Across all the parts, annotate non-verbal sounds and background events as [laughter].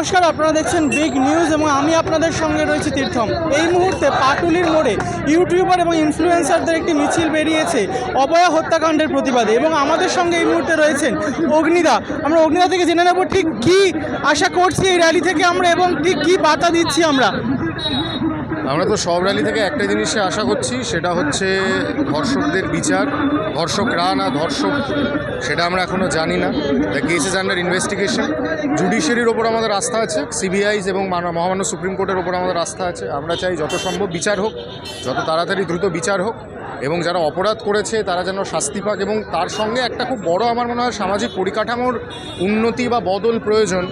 নমস্কার, আপনারা দেখছেন বিগ নিউজ এবং আমি আপনাদের সঙ্গে রয়েছি তীর্থম। এই মুহূর্তে পাটুলির মোড়ে ইউটিউবার এবং ইনফ্লুয়েন্সারদের একটি মিছিল বেরিয়েছে অবয়া হত্যাকাণ্ডের প্রতিবাদে এবং আমাদের সঙ্গে এই মুহূর্তে রয়েছেন অগ্নিদা। আমরা অগ্নিদা থেকে জেনে নেব ঠিক কী আশা করছি এই র্যালি থেকে আমরা এবং ঠিক কী বার্তা দিচ্ছি আমরা। আমরা তো সব র্যালি থেকে একটা জিনিসে আশা করছি, সেটা হচ্ছে ধর্ষকদের বিচার, ধর্ষক রা না ধর্ষক সেটা আমরা এখনও জানি না। The case is under investigation জুডিশিয়ারির ওপর আমাদের আস্থা আছে সিবিআইস এবং মানা- মহামান্য সুপ্রিম কোর্টের ওপর আমাদের আস্থা আছে। আমরা চাই যত সম্ভব বিচার হোক, যত তাড়াতাড়ি দ্রুত বিচার হোক এবং যারা অপরাধ করেছে, তারা যেন শাস্তি পাক এবং তার সঙ্গে একটা খুব বড় আমার মনে হয় সামাজিক পরিকাঠামোর উন্নতি বা বদল প্রয়োজন,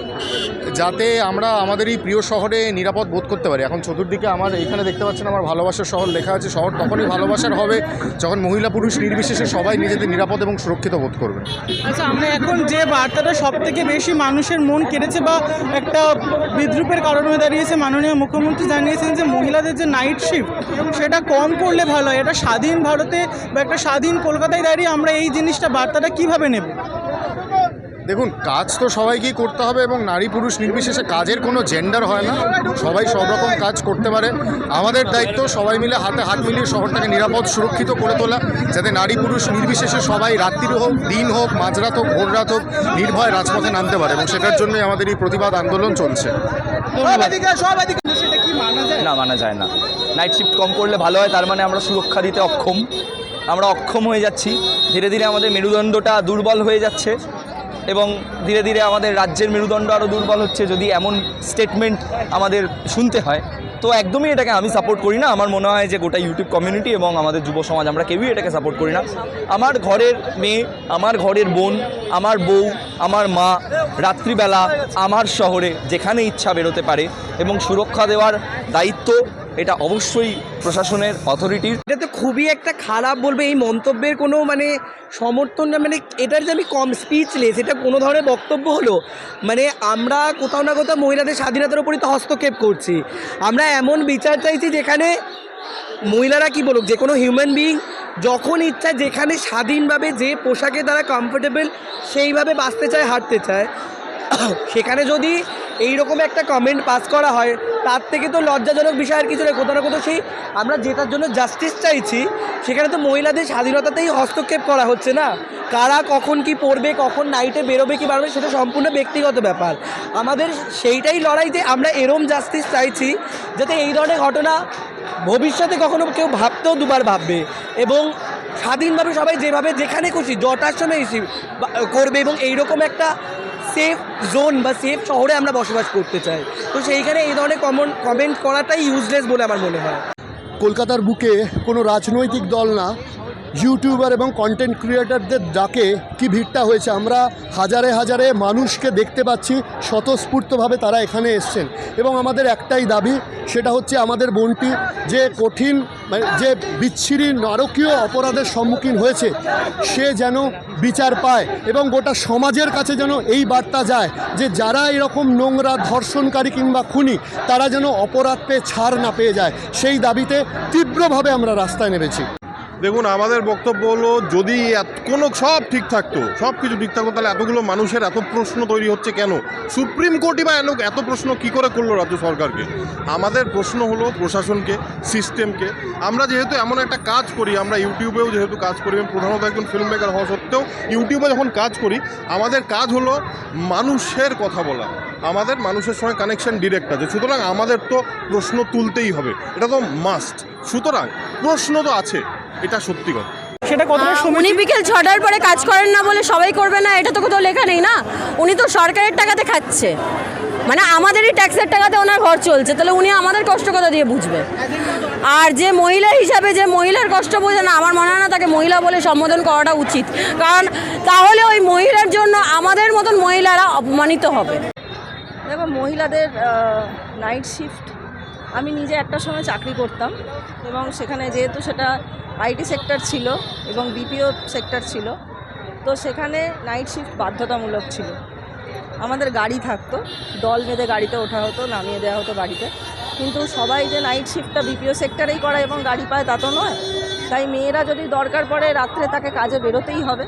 যাতে আমরা আমাদের এই প্রিয় শহরে নিরাপদ বোধ করতে পারি। এখন চতুর্দিকে আমার এখানে দেখতে পাচ্ছেন আমার ভালোবাসার শহর লেখা আছে, শহর তখনই ভালোবাসার হবে যখন মহিলা পুরুষ নির্বিশেষে সবাই নিজেদের নিরাপদ এবং সুরক্ষিত বোধ করবে। আচ্ছা আমরা এখন যে বার্তাটা সব থেকে বেশি মানুষের মন কেড়েছে বা একটা বিদ্রুপের কারণ হয়ে দাঁড়িয়েছে মাননীয় মুখ্যমন্ত্রী জানিয়েছেন যে মহিলাদের যে নাইট শিফট সেটা কম করলে ভালো হয়, এটা স্বাধীন ভারতে বা একটা স্বাধীন কলকাতায় দাঁড়িয়ে আমরা এই জিনিসটা বার্তাটা কীভাবে নেব? দেখুন কাজ তো সবাইকেই করতে হবে এবং নারী পুরুষ নির্বিশেষে কাজের কোনো জেন্ডার হয় না। সবাই সব রকম কাজ করতে পারে। আমাদের দায়িত্ব সবাই মিলে হাতে হাত মিলিয়ে শহরটাকে নিরাপদ সুরক্ষিত করে তোলা যাতে নারী পুরুষ নির্বিশেষে সবাই রাত্রির হোক দিন হোক মাঝরাত হোক ভোর রাত হোক নির্ভয় রাজপথে নামতে পারে এবং সেটার জন্যই আমাদের এই প্রতিবাদ আন্দোলন চলছে। না, মানা যায় না। নাইট শিফট কম করলে ভালো হয়, তার মানে আমরা সুরক্ষা দিতে অক্ষম। আমরা অক্ষম হয়ে যাচ্ছি। ধীরে ধীরে আমাদের মেরুদণ্ডটা দুর্বল হয়ে যাচ্ছে এবং ধীরে ধীরে আমাদের রাজ্যের মেরুদণ্ড আরও দুর্বল হচ্ছে যদি এমন স্টেটমেন্ট আমাদের শুনতে হয়। তো একদমই এটাকে আমি সাপোর্ট করি না। আমার মনে হয় যে গোটা ইউটিউব কমিউনিটি এবং আমাদের যুব সমাজ, আমরা কেউই এটাকে সাপোর্ট করি না। আমার ঘরের মেয়ে, আমার ঘরের বোন, আমার বউ, আমার মা, রাত্রিবেলা, আমার শহরে যেখানে ইচ্ছা বেরোতে পারে এবং সুরক্ষা দেওয়ার দায়িত্ব এটা অবশ্যই প্রশাসনের অথরিটির এটা তো খুবই একটা খারাপ বলবে, এই মন্তব্যের কোনো মানে সমর্থন না মানে এটার যে আমি কম স্পিচলেস এটা কোনো ধরনের বক্তব্য হলো? মানে আমরা কোথাও না কোথাও মহিলাদের স্বাধীনতার উপরই তো হস্তক্ষেপ করছি। আমরা এমন বিচার চাইছি যেখানে মহিলারা কি বলুক, যে কোনো হিউম্যান বিইং যখন ইচ্ছা যেখানে স্বাধীনভাবে যে পোশাকে তারা কমফোর্টেবল সেইভাবে বাঁচতে চায়, হাঁটতে চায়। [coughs] সেখানে যদি এইরকম একটা কমেন্ট পাস করা হয়, তার থেকে তো লজ্জাজনক বিষয় আর কিছু নেই। কোথাও না কোথাও সেই আমরা যেটার জন্য জাস্টিস চাইছি, সেখানে তো মহিলাদের স্বাধীনতাতেই হস্তক্ষেপ করা হচ্ছে না। কারা কখন কি পড়বে, কখন নাইটে বেরোবে, কি বাড়বে, সেটা সম্পূর্ণ ব্যক্তিগত ব্যাপার। আমাদের সেইটাই লড়াই যে আমরা এরম জাস্টিস চাইছি, যাতে এই ধরনের ঘটনা ভবিষ্যতে কখনো কেউ ভাবতেও দুবার ভাববে এবং স্বাধীনভাবে সবাই যেভাবে যেখানে খুশি জটার সময় করবে এবং এইরকম একটা সেফ জোন বা সেফ শহরে আমরা বসবাস করতে চাই। তো সেইখানে এই ধরনের কমন কমেন্ট করাটাই ইউজলেস বলে আমার মনে হয়। কলকাতার বুকে কোনো রাজনৈতিক দল না ইউটিউবার এবং কন্টেন্ট ক্রিয়েটারদের ডাকে কি ভিড়টা হয়েছে? আমরা হাজারে হাজারে মানুষকে দেখতে পাচ্ছি, স্বতঃস্ফূর্তভাবে তারা এখানে এসছেন। এবং আমাদের একটাই দাবি, সেটা হচ্ছে আমাদের বোনটি যে কঠিন যে বিচ্ছিরি নারকীয় অপরাধের সম্মুখীন হয়েছে, সে যেন বিচার পায় এবং গোটা সমাজের কাছে যেন এই বার্তা যায় যে যারা এরকম নোংরা ধর্ষণকারী কিংবা খুনি, তারা যেন অপরাধ পেয়ে ছাড় না পেয়ে যায়। সেই দাবিতে তীব্রভাবে আমরা রাস্তায় নেমেছি। দেখুন, আমাদের বক্তব্য হলো, যদি কোনো সব ঠিক থাকতো, সব কিছু ঠিক থাকতো, তাহলে এতগুলো মানুষের এত প্রশ্ন তৈরি হচ্ছে কেন? সুপ্রিম কোর্টই বা এত প্রশ্ন কি করে করল রাজ্য সরকারকে? আমাদের প্রশ্ন হলো প্রশাসনকে, সিস্টেমকে। আমরা যেহেতু এমন একটা কাজ করি, আমরা ইউটিউবেও যেহেতু কাজ করি, আমি প্রধানত একজন ফিল্ম মেকার হওয়া সত্ত্বেও ইউটিউবে যখন কাজ করি, আমাদের কাজ হলো মানুষের কথা বলা। আমাদের মানুষের সঙ্গে কানেকশন ডিরেক্ট আছে। সুতরাং আমাদের তো প্রশ্ন তুলতেই হবে। এটা তো মাস্ট সুতরাং প্রশ্ন তো আছে। এটা সত্যি কথা। সেটা কতটা সময় উনি বিকেল ছটার পরে কাজ করেন না বলে সবাই করবে না এটা তো কোথাও লেখা নেই না? উনি তো সরকারের টাকাতে খাচ্ছে। মানে আমাদেরই ট্যাক্সের টাকাতে ওনার ঘর চলছে তাহলে উনি আমাদের কষ্ট কথা দিয়ে বুঝবে। আর যে মহিলা হিসাবে যে মহিলার কষ্ট বোঝে না আমার মনে হয় না তাকে মহিলা বলে সম্বোধন করাটা উচিত। কারণ তাহলে ওই মহিলার জন্য আমাদের মতন মহিলারা অপমানিত হবে। দেখো মহিলাদের নাইট শিফট আমি নিজে একটা সময় চাকরি করতাম এবং সেখানে যেহেতু সেটা আইটি সেক্টর ছিল এবং বিপিও সেক্টর ছিল, তো সেখানে নাইট শিফট বাধ্যতামূলক ছিল। আমাদের গাড়ি থাকতো, দল বেঁধে গাড়িতে ওঠা হতো, নামিয়ে দেওয়া হতো গাড়িতে। কিন্তু সবাই যে নাইট শিফটটা বিপিও সেক্টরেই করে এবং গাড়ি পায় তা তো নয়। তাই মেয়েরা যদি দরকার পড়ে রাত্রে তাকে কাজে বেরোতেই হবে।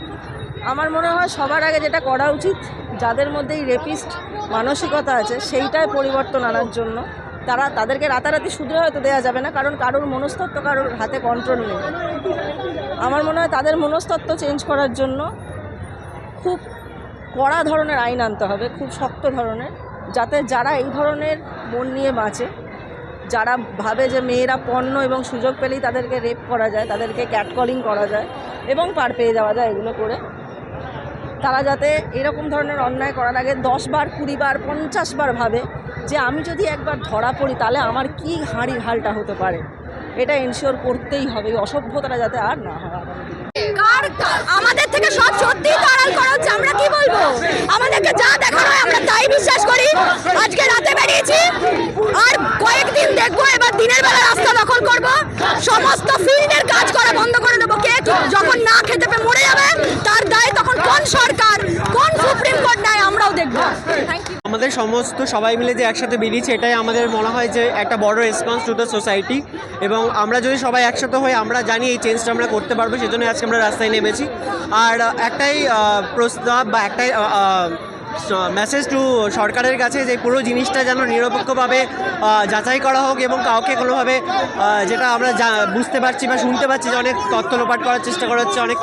আমার মনে হয় সবার আগে যেটা করা উচিত, যাদের মধ্যে এই রেপিস্ট মানসিকতা আছে, সেইটায় পরিবর্তন আনার জন্য তারা তাদেরকে রাতারাতি শুধরে হয়তো দেওয়া যাবে না, কারণ কারোর মনস্তত্ব কারোর হাতে কন্ট্রোল নেই। আমার মনে হয় তাদের মনস্তত্ব চেঞ্জ করার জন্য খুব কড়া ধরনের আইন আনতে হবে, খুব শক্ত ধরনের, যাতে যারা এই ধরনের মন নিয়ে বাঁচে, যারা ভাবে যে মেয়েরা পণ্য এবং সুযোগ পেলেই তাদেরকে রেপ করা যায়, তাদেরকে ক্যাটকলিং করা যায় এবং পার পেয়ে যাওয়া যায় এগুলো করে, তারা যাতে এরকম ধরনের অন্যায় করার আগে দশ বার, কুড়ি বার, পঞ্চাশ বার ভাবে যে আমি যদি একবার ধরা পড়ি তাহলে আমার কি হাঁড়ির হালটা হতে পারে? এটা এনশিওর করতেই হবে অসভ্যতাটা যাতে আর না হয়। কার আমাদের থেকে সব সত্যি আড়াল করা হচ্ছে আমরা কি বলব? আমাদেরকে যা দেখানো হয় আমরা তাই বিশ্বাস করি। আজকে রাতে বেরিয়েছি আর কয়েকদিন দেখব এবার দিনের বেলা রাস্তা দখল করব। সমস্ত ফিল্ডের কাজ করা বন্ধ করে দেবো কে? যখন না খেতে পেয়ে মরে যাবে তার দায় তখন কোন সরকার কোন সুপ্রিম কোর্ট নেয় আমরাও দেখব। থ্যাংক ইউ আমাদের সমস্ত সবাই মিলে যে একসাথে বেরিয়েছে, এটাই আমাদের মনে হয় যে একটা বড় রেসপন্স টু দ্য সোসাইটি এবং আমরা যদি সবাই একসাথে হই, আমরা জানি এই চেঞ্জটা আমরা করতে পারব সেজন্য আজকে আমরা রাস্তায় নেমেছি। আর একটাই প্রস্তাব বা একটাই মেসেজ টু সরকারের কাছে যে পুরো জিনিসটা যেন নিরপেক্ষভাবে যাচাই করা হোক এবং কাউকে কোনোভাবে যেটা আমরা যা- বুঝতে পারছি বা শুনতে পাচ্ছি যে অনেক তথ্য লোপাট করার চেষ্টা করা হচ্ছে অনেক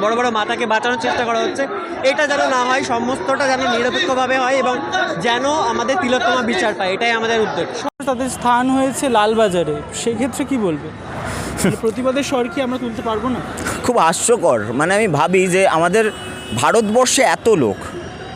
বড় বড় মাতাকে বাঁচানোর চেষ্টা করা হচ্ছে এটা যেন না হয় সমস্তটা যেন নিরপেক্ষভাবে হয় এবং যেন আমাদের তিলোত্তমা বিচার পায় এটাই আমাদের উদ্যোগ তাদের স্থান হয়েছে লালবাজারে সেক্ষেত্রে কি বলবে? প্রতিবাদের স্বর কি আমরা তুলতে পারব না? খুব হাস্যকর মানে আমি ভাবি যে আমাদের ভারতবর্ষে এত লোক।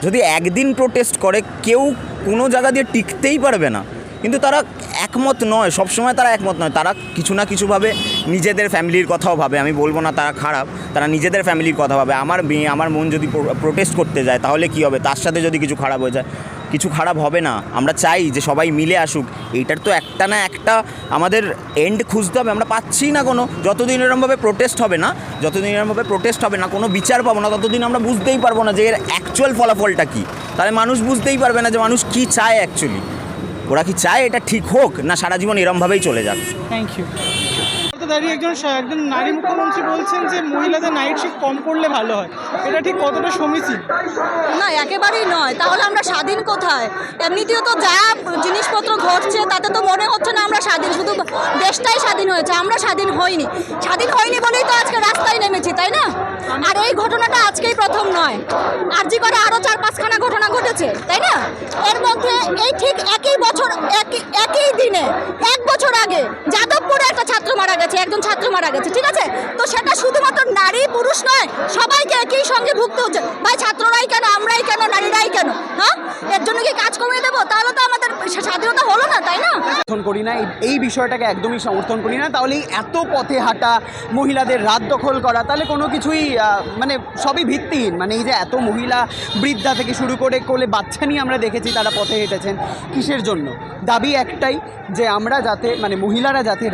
যদি একদিন প্রোটেস্ট করে, কেউ কোনো জায়গা দিয়ে টিকতেই পারবে না। কিন্তু তারা একমত নয়, সবসময় তারা একমত নয়। তারা কিছু না কিছুভাবে নিজেদের ফ্যামিলির কথাও ভাবে। আমি বলব না তারা খারাপ, তারা নিজেদের ফ্যামিলির কথা ভাবে। আমার মেয়ে, আমার মন যদি প্রোটেস্ট করতে যায়, তাহলে কি হবে? তার সাথে যদি কিছু খারাপ হয়ে যায় কিছু খারাপ হবে না। আমরা চাই যে সবাই মিলে আসুক। এইটার তো একটা না একটা আমাদের এন্ড খুঁজতে হবে। আমরা পাচ্ছি না কোনো। যতদিন এরমভাবে প্রোটেস্ট হবে না, যতদিন এরমভাবে প্রোটেস্ট হবে না, কোনো বিচার পাবো না, ততদিন আমরা বুঝতেই পারব না যে এর অ্যাকচুয়াল ফলাফলটা কী। তাহলে মানুষ বুঝতেই পারবে না যে মানুষ কী চায় অ্যাকচুয়ালি ওরা কি চায় এটা ঠিক হোক, না সারা জীবন এরমভাবেই চলে যাক। থ্যাংক ইউ দাঁড়িয়ে একজন একজন নারী মুখ্যমন্ত্রী বলছেন যে মহিলাদের নাইট শিফট কম করলে ভালো হয়। এটা ঠিক কতটা সমীচীন না, একেবারেই নয়। তাহলে আমরা স্বাধীন কোথায়? এমনিতেও তো যা জিনিসপত্র ঘটছে, তাতে তো মনে হচ্ছে না আমরা স্বাধীন। শুধু দেশটাই স্বাধীন হয়েছে, আমরা স্বাধীন হইনি। স্বাধীন হয়নি বলেই তো আজকে রাস্তায় নেমেছি, তাই না? আর এই ঘটনাটা আজকেই প্রথম নয়। আর জি করে আরও চার পাঁচখানা ঘটনা ঘটেছে, তাই না? এর মধ্যে এই ঠিক একই বছর, একই একই দিনে, এক বছর আগে যাদবপুরে একটা ছাত্র মারা গেছে, একজন ছাত্র মারা গেছে, ঠিক আছে? তো সেটা শুধুমাত্র নারী পুরুষ নয়, সবাইকে একই সঙ্গে ভুগতে হচ্ছে। ভাই, ছাত্ররাই কেন, আমরাই কেন, নারীরাই কেন? হ্যাঁ? এর জন্য কি কাজ কমিয়ে দেবো? তাহলে তো আমাদের স্বাধীনতা হলো না, তাই না? সমর্থন করি না, এই- বিষয়টাকে একদমই সমর্থন করি না। তাহলে এত পথে হাঁটা, মহিলাদের রাত দখল করা, তাহলে কোনো কিছুই মানে সবই ভিত্তিহীন। মানে এই যে এত মহিলা বৃদ্ধা থেকে শুরু করে কোলে বাচ্চা নিয়ে আমরা দেখেছি তারা পথে হেঁটেছেন, কিসের জন্য? দাবি একটাই যে আমরা যাতে মানে মহিলারা যাতে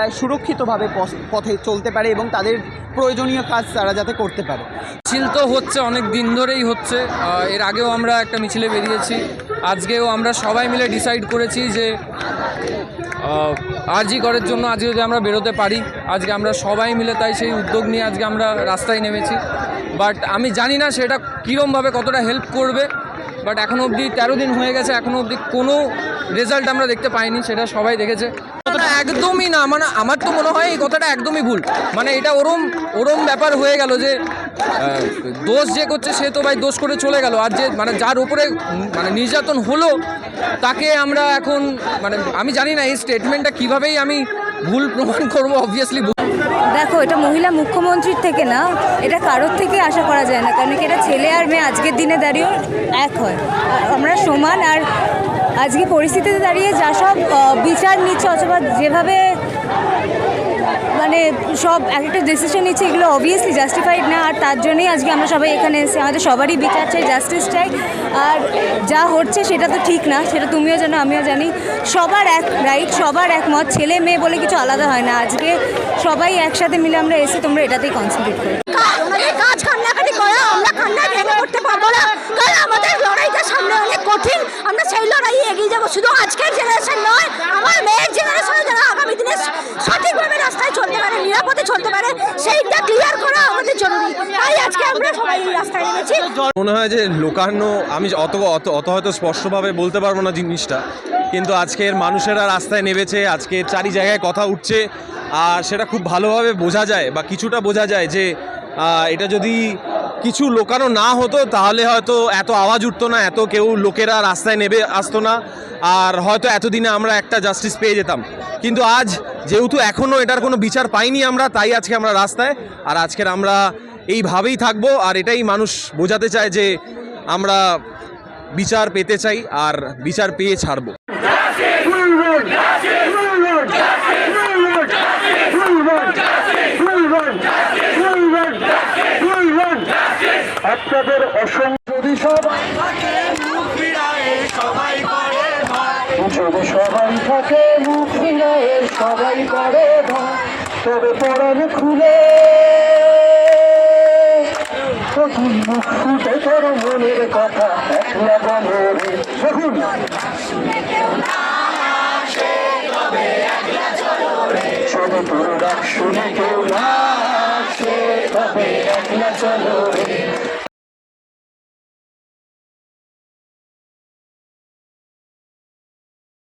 রাত্রেবেলায় সুরক্ষিতভাবে পথ- পথে চলতে পারে এবং তাদের প্রয়োজনীয় কাজ তারা যাতে করতে পারে। মিছিল তো হচ্ছে, অনেক দিন ধরেই হচ্ছে। এর আগেও আমরা একটা মিছিলে বেরিয়েছি। আজকেও আমরা সবাই মিলে ডিসাইড করেছি যে আরজি করার জন্য আজকে যদি আমরা বেরোতে পারি, আজকে আমরা সবাই মিলে তাই সেই উদ্যোগ নিয়ে আজকে আমরা রাস্তায় নেমেছি। বাট আমি জানি না সেটা কীরমভাবে কতটা হেল্প করবে বাট এখনও অবধি তেরো দিন হয়ে গেছে এখনও অবধি কোনো রেজাল্ট আমরা দেখতে পাইনি, সেটা সবাই দেখেছে। একদমই না মানে আমার তো মনে হয় এই কথাটা একদমই ভুল। মানে এটা ওরম ওরম ব্যাপার হয়ে গেল যে দোষ যে করছে সে তো ভাই দোষ করে চলে গেল। আর যে মানে যার উপরে মানে নির্যাতন হলো, তাকে আমরা এখন মানে আমি জানি না এই স্টেটমেন্টটা কীভাবেই আমি ভুল প্রমাণ করব অবভিয়াসলি দেখো, এটা মহিলা মুখ্যমন্ত্রীর থেকে না, এটা কারোর থেকে আশা করা যায় না, কারণ কি এটা ছেলে আর মেয়ে আজকের দিনে দাঁড়িয়েও এক হয়। আমরা সমান আর আজকে পরিস্থিতিতে দাঁড়িয়ে যা সব বিচার নিচ্ছে অথবা যেভাবে মানে সব এক একটা ডিসিশন নিচ্ছে, এগুলো অবভিয়াসলি জাস্টিফাইড না, আর তার জন্যই আজকে আমরা সবাই এখানে এসেছি। আমাদের সবারই বিচার চাই জাস্টিস চাই, আর যা হচ্ছে সেটা তো ঠিক না, সেটা তুমিও জানো, আমিও জানি। সবার এক রাইট সবার একমত ছেলে মেয়ে বলে কিছু আলাদা হয় না। আজকে সবাই একসাথে মিলে আমরা এসে তোমরা এটাতেই কনসেন্ট্রেট করি। কান্নাকাটি করা, আমরা কান্না ভেঙে করতে পারব না। কারণ আমাদের লড়াইটা সামনে অনেক কঠিন। আমরা সেই লড়াইয়ে এগিয়ে যাব। শুধু আজকের জেনারেশন নয়, আমার মেয়ের জেনারেশনে যারা আগামী দিনে সঠিকভাবে রাস্তায় চলতে পারে, নিরাপদে চলতে পারে, সেইটা ক্লিয়ার করা আমাদের জরুরি। তাই আজকে আমরা সবাই রাস্তায় নেমেছি। মনে হয় যে লোকান্ন আমি অত অত অত হয়তো স্পষ্টভাবে বলতে পারব না জিনিসটা। কিন্তু আজকের মানুষেরা রাস্তায় নেমেছে, আজকে চারি জায়গায় কথা উঠছে, আর সেটা খুব ভালোভাবে বোঝা যায় বা কিছুটা বোঝা যায় যে এটা যদি কিছু লোকানো না হতো, তাহলে হয়তো এত আওয়াজ উঠতো না, এত কেউ লোকেরা রাস্তায় নেবে, আসতো না। আর হয়তো এতদিনে আমরা একটা জাস্টিস পেয়ে যেতাম। কিন্তু আজ যেহেতু এখনও এটার কোনো বিচার পাইনি আমরা, তাই আজকে আমরা রাস্তায়। আর আজকের আমরা এইভাবেই থাকব, আর এটাই মানুষ বোঝাতে চায় যে আমরা বিচার পেতে চাই, আর বিচার পেয়ে ছাড়বো। আপনাদের অসংখ্য যদি সবাই যদি সবাই থাকে মুখ সবাই করে তবে খুলে। তখন মুখ ফুটে তোর মনের কথা দেখুন। তোর ডাক শুনে কেউ না আসে, তবে একলা চলো রে।